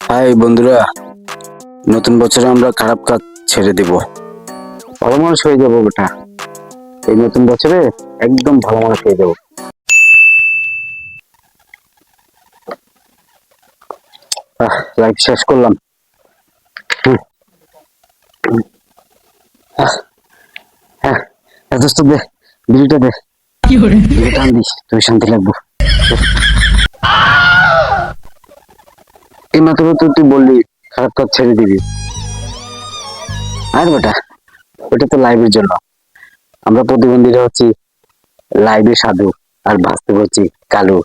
High বন্ধুরা নতুন বছরে আমরা খারাপ কাজ ছেড়ে দেব। ভালো মানুষ হয়ে যাব বেটা। এই নতুন বছরে একদম ভালো মানুষ হয়ে যাব। লাইফ শেষ করলাম। হ্যাঁ এত দে বিড়িটা দে। টান দিস তুই শান্তি লাগবো। এই মাত্র তো তুই বললি খারাপ কাজ ছেড়ে দিবি। আর বেটা ওটা তো লাইভের জন্য। আমরা প্রতিবন্ধীরা হচ্ছি লাইভে সাধু আর বাস্তব হচ্ছি কালু।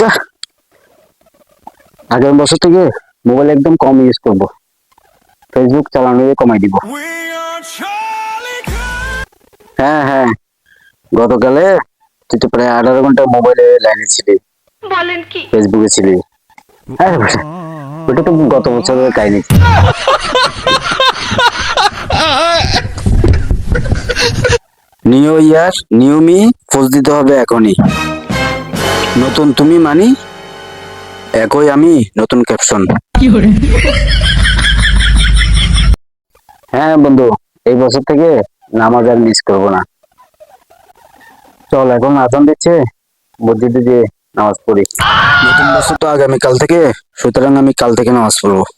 যাহ। আগামী বছর থেকে মোবাইল একদম কম ইউজ করব। ফেসবুক চালানো কমাই দিব। গতকালে তুই তো প্রায় আঠারো ঘণ্টা মোবাইলে লাইনে ছিলি। বলেন কি? ফেসবুকে ছিলি। হ্যাঁ ওটা তো গত বছরের কাহিনী। New year new me pose দিতে হবে এখনই। নতুন তুমি মানি একই আমি নতুন ক্যাপশন হ্যাঁ বন্ধু এই বছর থেকে নামাজ আর মিস করব না। চল এখন আজান দিচ্ছে। মসজিদে যে নামাজ পড়ি। নতুন বছর তো আগামীকাল থেকে সুতরাং আমি কাল থেকে নামাজ পড়ব।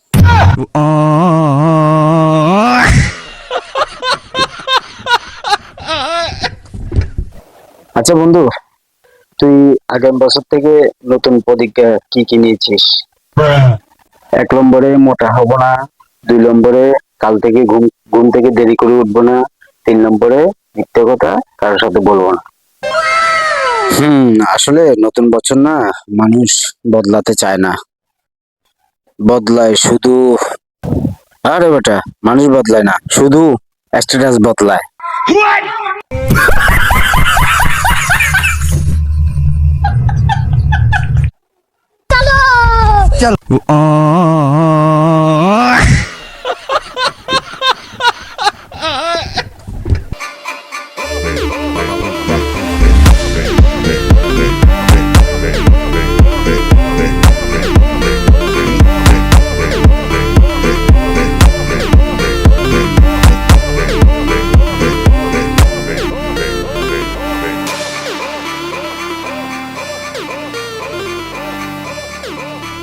আচ্ছা বন্ধু তুই আগামী বছর থেকে নতুন প্রতিজ্ঞা কি কি নিয়েছিস? এক নম্বরে মোটা হব না দুই নম্বরে কাল থেকে ঘুম ঘুম থেকে দেরি করে উঠবো না তিন নম্বরে মিথ্যে কথা কারোর সাথে বলব না। হুম আসলে নতুন বছর না মানুষ বদলাতে চায় না। বদলায় শুধু আরে বেটা মানুষ বদলায় না শুধু স্ট্যাটাস বদলায়। চল।